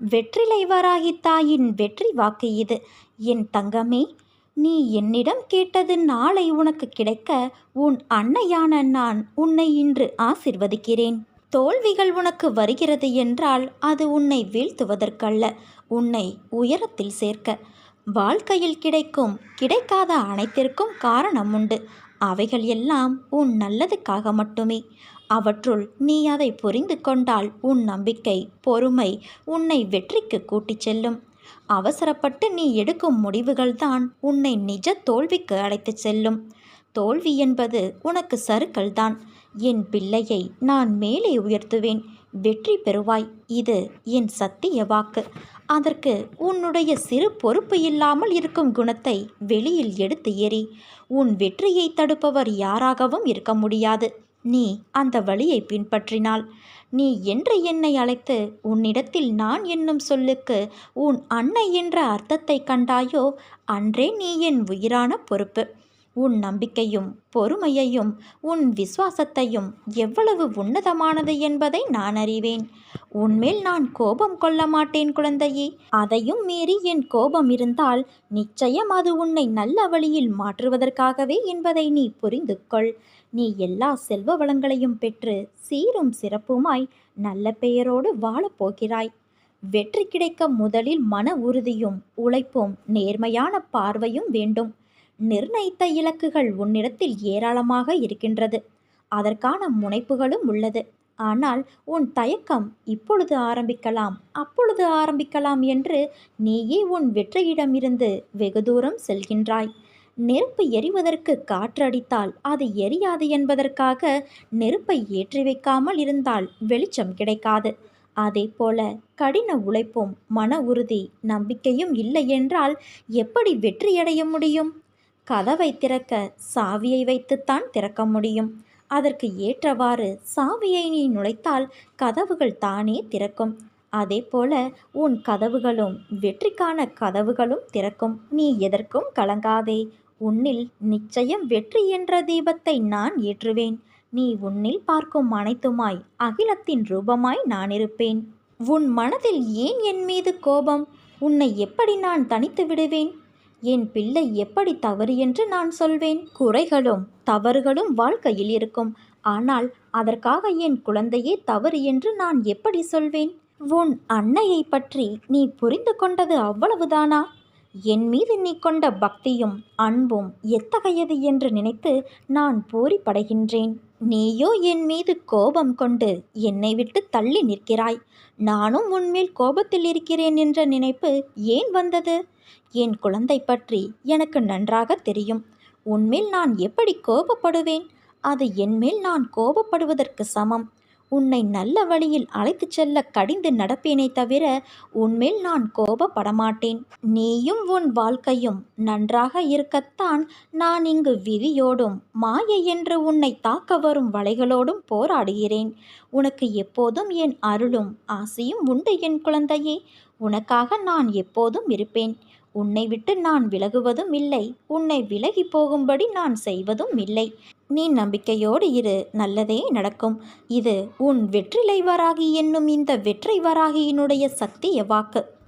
வெற்றிலை வராகி தாயின் வெற்றி வாக்கு இது. என் தங்கமே நீ என்னிடம் கேட்டது நாளை உனக்கு கிடைக்க உன் அன்னையான நான் உன்னை இன்று ஆசிர்வதிக்கிறேன். தோல்விகள் உனக்கு வருகிறது என்றால் அது உன்னை வீழ்த்துவதற்கல்ல உன்னை உயரத்தில் சேர்க்க. வாழ்க்கையில் கிடைக்கும் கிடைக்காத அனைத்திற்கும் காரணம் உண்டு. அவைகள் எல்லாம் உன் நல்லதுக்காக மட்டுமே. அவற்றுள் நீ அதை புரிந்து கொண்டால் உன் நம்பிக்கை பொறுமை உன்னை வெற்றிக்கு கூட்டிச் செல்லும். அவசரப்பட்டு நீ எடுக்கும் முடிவுகள்தான் உன்னை நிஜ தோல்விக்கு அழைத்துச் செல்லும். தோல்வி என்பது உனக்கு சறுக்கல்தான் என் பிள்ளையை நான் மேலே உயர்த்துவேன். வெற்றி பெறுவாய். இது என் சத்திய வாக்கு. அதற்கு உன்னுடைய சிறு பொறுப்பு இல்லாமல் இருக்கும் குணத்தை வெளியில் எடுத்து எறி உன் வெற்றியை தடுப்பவர் யாராகவும் இருக்க முடியாது. நீ அந்த வழியை பின்பற்றினால். நீ என்று என்னை அழைத்து உன்னிடத்தில் நான் என்னும் சொல்லுக்கு உன் அன்னை என்ற அர்த்தத்தை கண்டாயோ அன்றே நீ என் உயிரான பொறுப்பு. உன் நம்பிக்கையும் பொறுமையையும் உன் விசுவாசத்தையும் எவ்வளவு உன்னதமானது என்பதை நான் அறிவேன். உன்மேல் நான் கோபம் கொள்ள மாட்டேன் குழந்தையே. அதையும் மீறி என் கோபம் இருந்தால் நிச்சயம் அது உன்னை நல்ல வழியில் மாற்றுவதற்காகவே என்பதை நீ புரிந்து கொள் நீ எல்லா செல்வ வளங்களையும் பெற்று சீரும் சிறப்புமாய் நல்ல பெயரோடு வாழப்போகிறாய் வெற்றி கிடைக்க முதலில் மன உறுதியும் உழைப்பும் நேர்மையான பார்வையும் வேண்டும். நிர்ணயித்த இலக்குகள் உன்னிடத்தில் ஏராளமாக இருக்கின்றது. அதற்கான முனைப்புகளும் உள்ளது. ஆனால் உன் தயக்கம் இப்பொழுது ஆரம்பிக்கலாம். அப்பொழுது ஆரம்பிக்கலாம் என்று நீயே உன் வெற்றியிடமிருந்து வெகு தூரம் செல்கின்றாய். நெருப்பு எரிவதற்கு காற்றடித்தால் அது எரியாது என்பதற்காக நெருப்பை ஏற்றி வைக்காமல் இருந்தால் வெளிச்சம் கிடைக்காது. அதே போல கடின உழைப்பும் மன உறுதி நம்பிக்கையும் இல்லை என்றால் எப்படி வெற்றியடைய முடியும்? கதவை திறக்க சாவியை வைத்துத்தான் திறக்க முடியும். அதற்கு ஏற்றவாறு சாவியை நீ நுழைத்தால் கதவுகள் தானே திறக்கும். அதே போல உன் கதவுகளும் வெற்றிக்கான கதவுகளும் திறக்கும். நீ எதற்கும் கலங்காதே. உன்னில் நிச்சயம் வெற்றி என்ற தீபத்தை நான் ஏற்றுவேன். நீ உன்னில் பார்க்கும் அனைத்துமாய் அகிலத்தின் ரூபமாய் நான் இருப்பேன். உன் மனதில் ஏன் என் மீது கோபம்? உன்னை எப்படி நான் தனித்து விடுவேன்? என் பிள்ளை எப்படி தவறு என்று நான் சொல்வேன். குறைகளும் தவறுகளும் வாழ்க்கையில் இருக்கும். ஆனால் அதற்காக என் குழந்தையே தவறு என்று நான் எப்படி சொல்வேன்? உன் அன்னையை பற்றி நீ புரிந்து கொண்டது அவ்வளவுதானா? என் மீது நீ கொண்ட பக்தியும் அன்பும் எத்தகையது என்று நினைத்து நான் பூரிப்படைகின்றேன். நீயோ என் மீது கோபம் கொண்டு என்னை விட்டு தள்ளி நிற்கிறாய். நானும் உன்மேல் கோபத்தில் இருக்கிறேன் என்ற நினைப்பு ஏன் வந்தது? என் குழந்தை பற்றி எனக்கு நன்றாக தெரியும். உன்மேல் நான் எப்படி கோபப்படுவேன்? அது என்மேல் நான் கோபப்படுவதற்கு சமம். உன்னை நல்ல வழியில் அழைத்துச் செல்ல கடிந்து நடப்பேனே தவிர உன்மேல் நான் கோபப்படமாட்டேன். நீயும் உன் வாழ்க்கையும் நன்றாக இருக்கத்தான் நான் இங்கு விதியோடும் மாயை என்று உன்னை தாக்க வரும் வலைகளோடும் போராடுகிறேன். உனக்கு எப்போதும் என் அருளும் ஆசையும் உண்டு என் குழந்தையே. உனக்காக நான் எப்போதும் இருப்பேன். உன்னை விட்டு நான் விலகுவதும் இல்லை. உன்னை விலகி போகும்படி நான் செய்வதும் இல்லை. நீ நம்பிக்கையோடு இரு நல்லதே நடக்கும். இது உன் வெற்றிலை வராகி என்னும் இந்த வெற்றி வராகியினுடைய சக்திய வாக்கு.